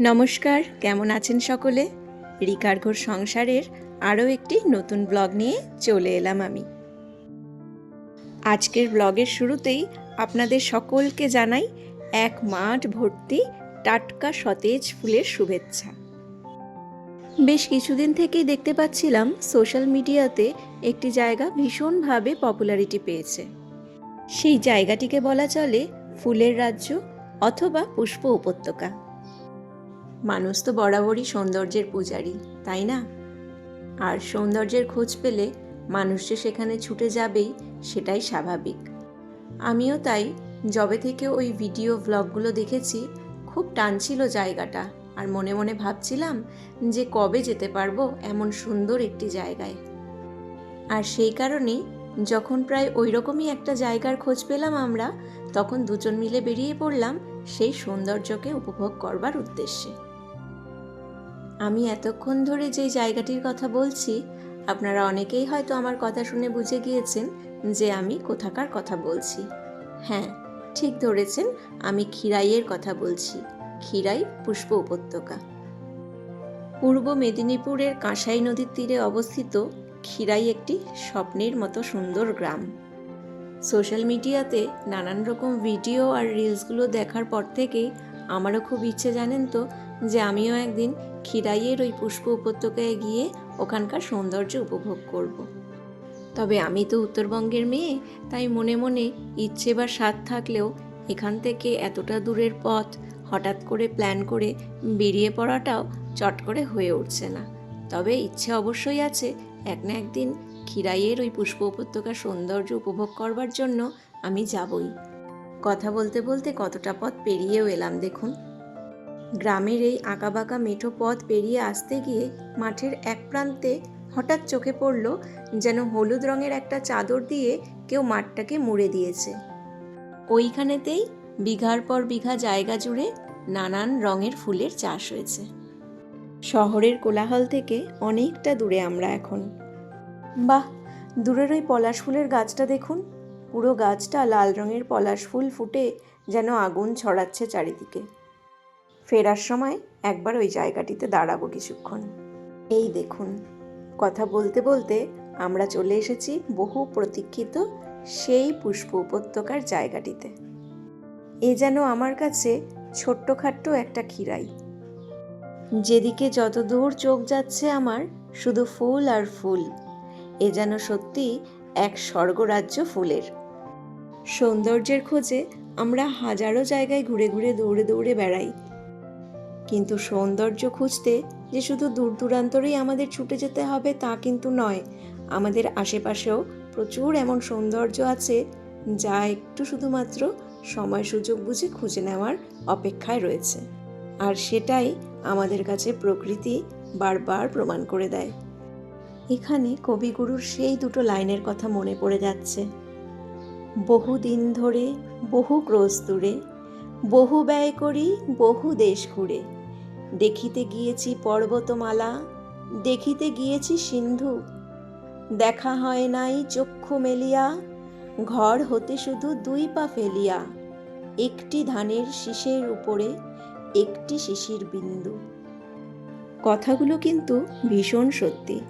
নমস্কার, কেমন আছেন সকলে? রিকার ঘোর সংসারের আরও একটি নতুন ব্লগ নিয়ে চলে এলাম আমি। আজকের ব্লগের শুরুতেই আপনাদের সকলকে জানাই এক মাঠ ভর্তি টাটকা সতেজ ফুলের শুভেচ্ছা। বেশ কিছুদিন থেকেই দেখতে পাচ্ছিলাম সোশ্যাল মিডিয়াতে একটি জায়গা ভীষণভাবে পপুলারিটি পেয়েছে। সেই জায়গাটিকে বলা চলে ফুলের রাজ্য অথবা পুষ্প উপত্যকা। মানুষ তো বরাবরই সৌন্দর্যের পূজারী, তাই না? আর সৌন্দর্যের খোঁজ পেলে মানুষ যে সেখানে ছুটে যাবেই, সেটাই স্বাভাবিক। আমিও তাই যবে থেকে ওই ভিডিও ভ্লগগুলো দেখেছি, খুব টানছিল জায়গাটা। আর মনে মনে ভাবছিলাম যে কবে যেতে পারব এমন সুন্দর একটি জায়গায়। আর সেই কারণেই যখন প্রায় ওই রকমই একটা জায়গার খোঁজ পেলাম আমরা, তখন দুজন মিলে বেরিয়ে পড়লাম সেই সৌন্দর্যকে উপভোগ করবার উদ্দেশ্যে। আমি এতক্ষণ ধরে যে জায়গাটির কথা বলছি, আপনারা অনেকেই হয়তো আমার কথা শুনে বুঝে গিয়েছেন যে আমি কোথাকার কথা বলছি। হ্যাঁ ঠিক ধরেছেন, আমি খিরাইয়ের কথা বলছি। খিরাই পুষ্প উপত্যকা। পূর্ব মেদিনীপুরের কাঁসাই নদীর তীরে অবস্থিত খিরাই একটি স্বপ্নের মতো সুন্দর গ্রাম। সোশ্যাল মিডিয়াতে নানান রকম ভিডিও আর রিলসগুলো দেখার পর থেকেই আমারও খুব ইচ্ছে জানেন তো যে আমিও একদিন খিরাইয়ের ওই পুষ্প উপত্যকায় গিয়ে ওখানকার সৌন্দর্য উপভোগ করব। তবে আমি তো উত্তরবঙ্গের মেয়ে, তাই মনে মনে ইচ্ছে বা স্বাদ থাকলেও এখান থেকে এতটা দূরের পথ হঠাৎ করে প্ল্যান করে বেরিয়ে পড়াটাও চট করে হয়ে উঠছে না। তবে ইচ্ছে অবশ্যই আছে এক না একদিন খিরাইয়ের ওই পুষ্প উপত্যকার সৌন্দর্য উপভোগ করবার জন্য আমি যাবই। কথা বলতে বলতে কতটা পথ পেরিয়েও এলাম দেখুন। গ্রামের এই আঁকাবাঁকা মেঠো পথ পেরিয়ে আসতে গিয়ে মাঠের এক প্রান্তে হঠাৎ চোখে পড়ল যেন হলুদ রঙের একটা চাদর দিয়ে কেউ মাঠটাকে মুড়ে দিয়েছে। ওইখানেতেই বিঘার পর বিঘা জায়গা জুড়ে নানান রঙের ফুলের চাষ হয়েছে। শহরের কোলাহল থেকে অনেকটা দূরে আমরা এখন। বাহ, দূরের ওই পলাশ ফুলের গাছটা দেখুন। পুরো গাছটা লাল রঙের পলাশ ফুল ফুটে যেন আগুন ছড়াচ্ছে চারিদিকে। ফেরার সময় একবার ওই জায়গাটিতে দাঁড়াবো কিছুক্ষণ। এই দেখুন, কথা বলতে বলতে আমরা চলে এসেছি বহু প্রতীক্ষিত সেই পুষ্প উপত্যকার জায়গাটিতে। এ যেন আমার কাছে ছোট্টখাট্ট একটা খিরাই। যেদিকে যত দূর চোখ যাচ্ছে আমার, শুধু ফুল আর ফুল। এ যেন সত্যি এক স্বর্গরাজ্য ফুলের। সৌন্দর্যের খোঁজে আমরা হাজারো জায়গায় ঘুরে ঘুরে দৌড়ে দৌড়ে বেড়াই। কিন্তু সৌন্দর্য খুঁজতে যে শুধু দূর দূরান্তরেই আমাদের ছুটে যেতে হবে তা কিন্তু নয়। আমাদের আশেপাশেও প্রচুর এমন সৌন্দর্য আছে যা একটু শুধুমাত্র সময় সুযোগ বুঝে খুঁজে নেওয়ার অপেক্ষায় রয়েছে। আর সেটাই আমাদের কাছে প্রকৃতি বারবার প্রমাণ করে দেয়। এখানে কবিগুরুর সেই দুটো লাইনের কথা মনে পড়ে যাচ্ছে। বহু দিন ধরে, বহু ক্রোশ দূরে বহু ব্যয় করি, বহু দেশ ঘুরে। দেখিতে গিয়েছি পর্বতমালা, দেখিতে গিয়েছি সিন্ধু। দেখা হয় নাই চক্ষু মেলিয়া, ঘর হতে শুধু দুই পা ফেলিয়া। একটি ধানের শীষের উপরে, একটি শিশির বিন্দু। কথাগুলো কিন্তু ভীষণ সত্যি।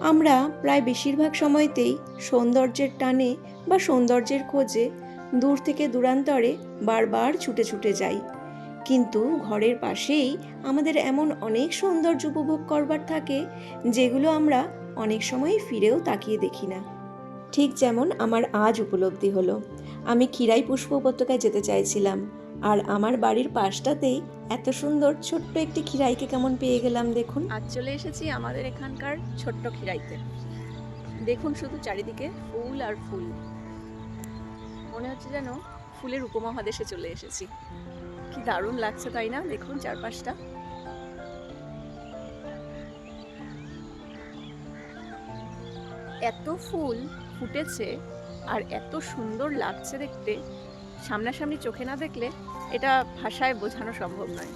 আমরা প্রায় বেশিরভাগ সময়তেই সৌন্দর্যের টানে বা সৌন্দর্যের খোঁজে দূর থেকে দূরান্তরে বারবার ছুটে ছুটে যাই। কিন্তু ঘরের পাশেই আমাদের এমন অনেক সৌন্দর্য উপভোগ করবার থাকে, যেগুলো আমরা অনেক সময় ফিরেও তাকিয়ে দেখি না। ঠিক যেমন আমার আজ উপলব্ধি হলো। আমি ক্ষীরাই পুষ্প উপত্যকায় যেতে চাইছিলাম, আর আমার বাড়ির পাশটাতেই এত সুন্দর ছোট্ট একটি খিরাইকে কেমন পেয়ে গেলাম দেখুন। আজ চলে এসেছি আমাদের এখানকার ছোট্ট খিরাইতে দেখুন শুধু চারিদিকে ফুল আর ফুল। মনে হচ্ছে যেন ফুলের উপমহাদেশে চলে এসেছি। কি দারুণ লাগছে, তাই না? দেখুন চারপাশটা। এত ফুল ফুটেছে আর এত সুন্দর লাগছে দেখতে। সামনাসামনি চোখে না দেখলে এটা ভাষায় বোঝানো সম্ভব নয়।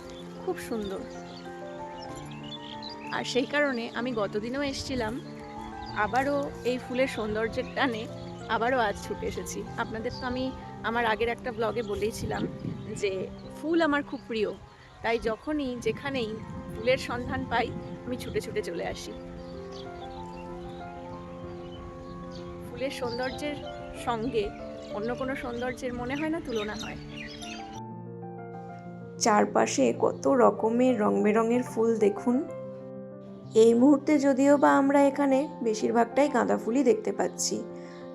খুব সুন্দর। আর সেই কারণে আমি গতদিনও এসেছিলাম। আবারও এই ফুলের সৌন্দর্যের টানে আবারও আজ ছুটে এসেছি। আপনাদের তো আমি আমার আগের একটা ব্লগে বলেইছিলাম যে ফুল আমার খুব প্রিয়। তাই যখনই, যেখানেই ফুলের সন্ধান পাই, আমি ছুটে ছুটে চলে আসি। ফুলের সৌন্দর্যের সঙ্গে অন্য কোনো সৌন্দর্যের মনে হয় না, তুলনা হয়। চারপাশে কত রকমের রং বেরঙের ফুল দেখুন। এই মুহূর্তে যদিও বা আমরা এখানে বেশিরভাগটাই গাঁদা ফুলই দেখতে পাচ্ছি।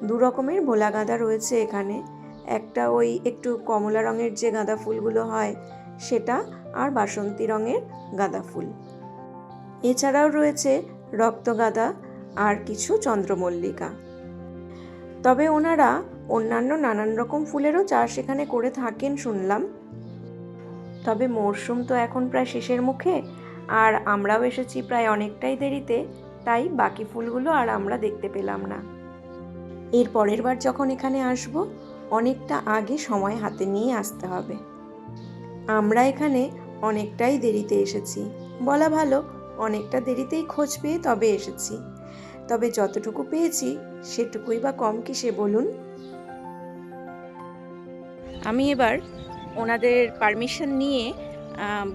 দু রকমের ভোলা গাঁদা রয়েছে এখানে। একটা ওই একটু কমলা রঙের যে গাঁদা ফুলগুলো হয়, সেটা আর বাসন্তী রঙের গাঁদা ফুল। এছাড়াও রয়েছে রক্তগাঁদা আর কিছু চন্দ্রমল্লিকা। তবে ওনারা অন্যান্য নানান রকম ফুলেরও চাষ এখানে করে থাকেন শুনলাম। তবে মরশুম তো এখন প্রায় শেষের মুখে, আর আমরাও এসেছি প্রায় অনেকটাই দেরিতে, তাই বাকি ফুলগুলো আর আমরা দেখতে পেলাম না। এর পরের বার যখন এখানে আসব, অনেকটা আগে সময় হাতে নিয়ে আসতে হবে। আমরা এখানে অনেকটাই দেরিতে এসেছি। বলা ভালো, অনেকটা দেরিতেই খোঁজ পেয়ে তবে এসেছি। তবে যতটুকু পেয়েছি, সেটুকুই বা কম কিসে বলুন? আমি এবার ওনাদের পারমিশন নিয়ে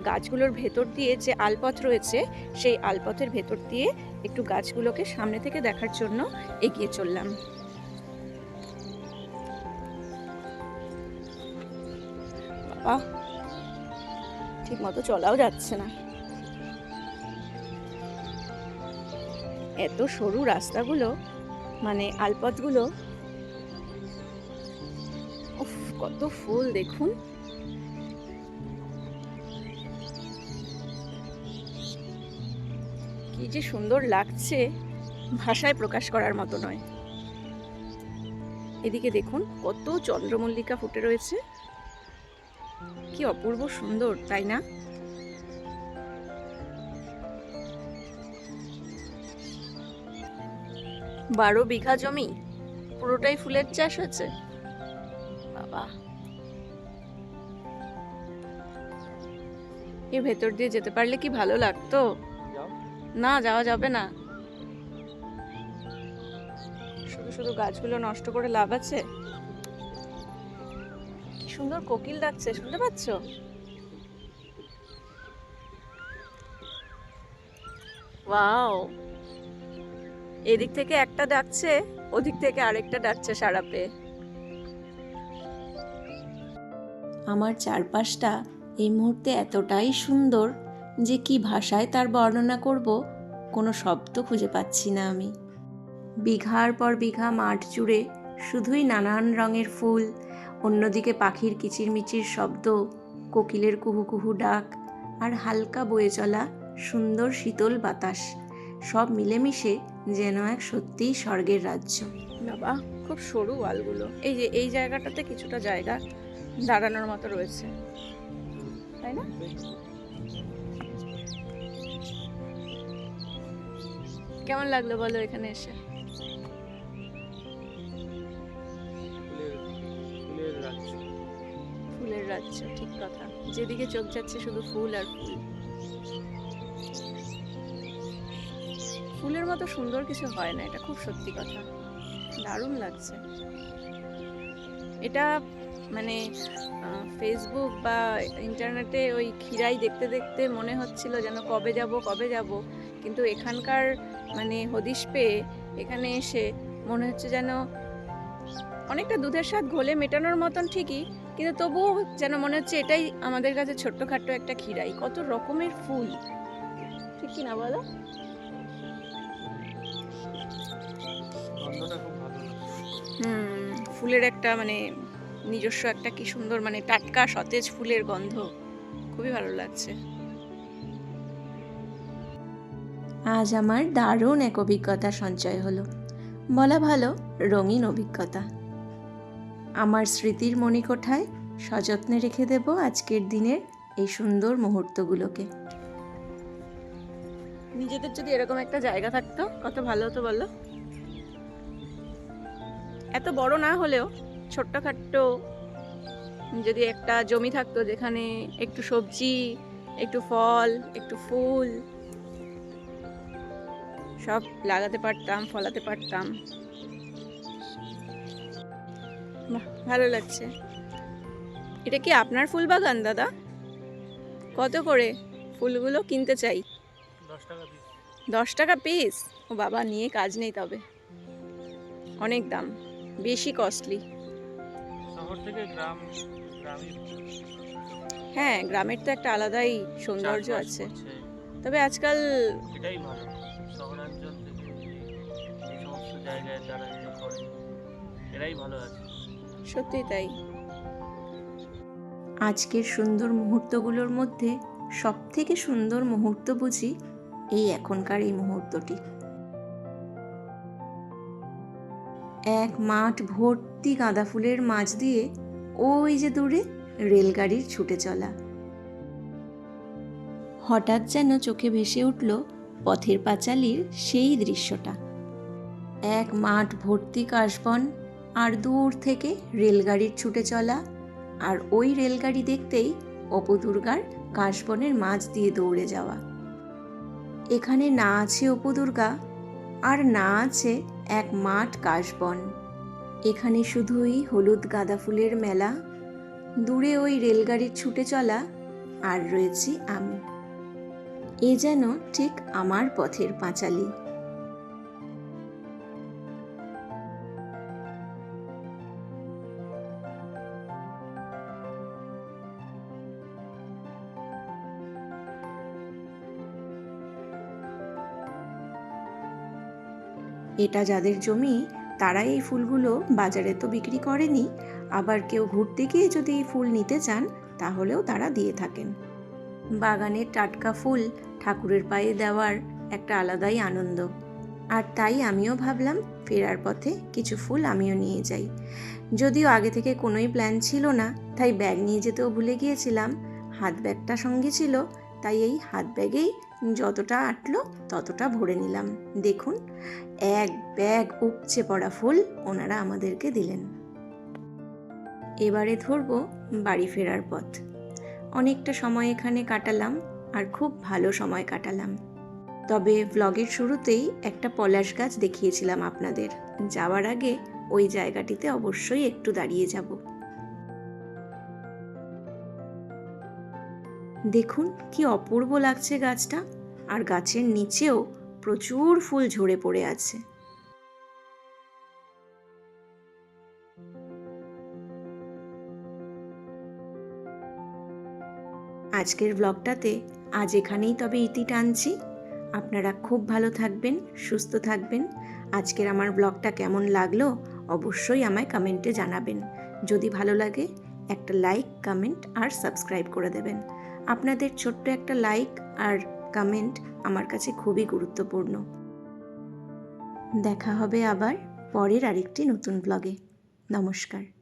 গাছগুলোর ভেতর দিয়ে যে আলপথ রয়েছে, সেই আলপথের ভেতর দিয়ে একটু গাছগুলোকে সামনে থেকে দেখার জন্য এগিয়ে চললাম। বাবা। ঠিক মতো চলাও যাচ্ছে না। এত সরু রাস্তাগুলো মানে আলপথগুলো উফ, কত ফুল, দেখুন। কি যে সুন্দর লাগছে, ভাষায় প্রকাশ করার মতো নয়। এদিকে দেখুন, কত চন্দ্রমল্লিকা ফুটে রয়েছে। কি অপূর্ব সুন্দর তাই না? বারো বিঘা জমি পুরোটাই ফুলের চাষ হয়েছে? বাবা। এর ভেতর দিয়ে যেতে পারলে কি ভালো লাগতো? না যাওয়া যাবে না। শুধু শুধু গাছগুলো নষ্ট করে লাভ আছে? সুন্দর কোকিল ডাকছে, শুনতে পাচ্ছ? ওয়াও। এদিক থেকে একটা ডাকছে, ওদিক থেকে আরেকটা ডাকছে সারা পেয়ে আমার চারপাশটা এই মুহূর্তে এতটাই সুন্দর যে কি ভাষায় তার বর্ণনা করব, কোনো শব্দ খুঁজে পাচ্ছি না আমি। বিঘার পর বিঘা মাঠ জুড়ে শুধুই নানান রঙের ফুল অন্যদিকে পাখির কিচিরমিচির শব্দ, কোকিলের কুহু কুহু ডাক আর হালকা বয়ে চলা সুন্দর শীতল বাতাস সব মিলেমিশে যেন এক সত্যিই স্বর্গের রাজ্য। বাবা, খুব সরু ওয়ালগুলো। এই যে, এই জায়গাটাতে কিছুটা জায়গা দাঁড়ানোর মতো রয়েছে। তাই না? কেমন লাগল বলো এখানে এসে? ফুলের ঠিক কথা। যেদিকে চোখ যাচ্ছে শুধু ফুল আর ফুল। ফুলের মতো সুন্দর কিছু হয় না, এটা খুব সত্যি কথা। দারুণ লাগছে। এটা মানে ফেসবুক বা ইন্টারনেটে ওই খিরাই দেখতে দেখতে মনে হচ্ছিল যেন কবে যাব কবে যাব। কিন্তু এখানকার মানে হদিশ পেয়ে এখানে এসে মনে হচ্ছে যেন অনেকটা দুধের স্বাদ ঘোলে মেটানোর মতন ঠিকই কিন্তু তবুও যেন মনে হচ্ছে এটাই আমাদের কাছে ছোট্টখাট্ট একটা খিরাই কত রকমের ফুল। ঠিক কি না বলো হুম ফুলের একটা মানে নিজস্ব একটা কি সুন্দর মানে টাটকা সতেজ ফুলের গন্ধ। খুবই ভালো লাগছে। আজ আমার দারুণ এক অভিজ্ঞতা সঞ্চয় হলো। বলা ভালো রঙিন অভিজ্ঞতা। আমার স্মৃতির মণিকোঠায় সযত্নে রেখে দেব আজকের দিনের এই সুন্দর মুহূর্তগুলোকে। নিজেদের যদি এরকম একটা জায়গা থাকতো, কত ভালো হতো বলো? এত বড় না হলেও ছোট্টখাট্ট যদি একটা জমি থাকতো যেখানে একটু সবজি, একটু ফল, একটু ফুল, সব লাগাতে পারতাম, ফলাতে পারতাম। বাহ ভালো লাগছে। এটা কি আপনার ফুল বাগান দাদা? কত করে ফুলগুলো কিনতে চাই? দশ টাকা পিস ও বাবা নিয়ে কাজ নেই তবে। অনেক দাম বেশি কস্টলি হ্যাঁ গ্রামের তো একটা আলাদাই সৌন্দর্য আছে। তবে আজকাল এটাই ভালো। শহরাঞ্চল থেকে এই সমস্ত জায়গায় যারা এরাই ভালো আছে। সত্যি তাই। আজকের সুন্দর মুহূর্তগুলোর মধ্যে সব থেকে সুন্দর মুহূর্ত বুঝি এই এখনকার এই মুহূর্তটি। এক মাঠ ভর্তি গাঁদা ফুলের মাঝ দিয়ে ওই যে দূরে রেলগাড়ির ছুটে চলা। হঠাৎ যেন চোখে ভেসে উঠল পথের পাঁচালীর সেই দৃশ্যটা। এক মাঠ ভর্তি কাশবন আর দূর থেকে রেলগাড়ির ছুটে চলা। আর ওই রেলগাড়ি দেখতেই অপদুর্গার কাশবনের মাঝ দিয়ে দৌড়ে যাওয়া। এখানে না আছে অপদুর্গা, আর না আছে এক মাঠ কাশবন। এখানে শুধুই হলুদ গাঁদা ফুলের মেলা। দূরে ওই রেলগাড়ির ছুটে চলা, আর রয়েছি আমি। এ যেন ঠিক আমার পথের পাঁচালী। এটা যাদের জমি, তারা এই ফুলগুলো বাজারে তো বিক্রি করেনি। আবার কেউ ঘুরতে গিয়ে যদি এই ফুল নিতে চান, তাহলেও তারা দিয়ে থাকেন। বাগানের টাটকা ফুল ঠাকুরের পায়ে দেওয়ার একটা আলাদাই আনন্দ। আর তাই আমিও ভাবলাম, ফেরার পথে কিছু ফুল আমিও নিয়ে যাই। যদিও আগে থেকে কোনোই প্ল্যান ছিল না, তাই ব্যাগ নিয়ে যেতেও ভুলে গিয়েছিলাম। হাত ব্যাগটা সঙ্গে ছিল তাই এই হাত ব্যাগেই যতটা আটলো ততটা ভরে নিলাম। দেখুন, এক ব্যাগ উপচে পড়া ফুল ওনারা আমাদেরকে দিলেন। এবারে ধরবো বাড়ি ফেরার পথ। অনেকটা সময় এখানে কাটালাম আর খুব ভালো সময় কাটালাম। তবে ব্লগের শুরুতেই একটা পলাশ গাছ দেখিয়েছিলাম আপনাদের। যাওয়ার আগে ওই জায়গাটিতে অবশ্যই একটু দাঁড়িয়ে যাব। দেখুন কি অপূর্ব লাগছে গাছটা। আর গাছের নিচেও প্রচুর ফুল ঝরে পড়ে আছে। আজকের ব্লগটাতে আজ এখানেই তবে ইতি টানছি। আপনারা খুব ভালো থাকবেন, সুস্থ থাকবেন। আজকের আমার ব্লগটা কেমন লাগল অবশ্যই আমায় কমেন্টে জানাবেন। যদি ভালো লাগে একটা লাইক কমেন্ট আর সাবস্ক্রাইব করে দেবেন। আপনাদের ছোট্ট একটা লাইক আর কমেন্ট আমার কাছে খুবই গুরুত্বপূর্ণ। দেখা হবে আবার পরের আরেকটি নতুন ব্লগে নমস্কার।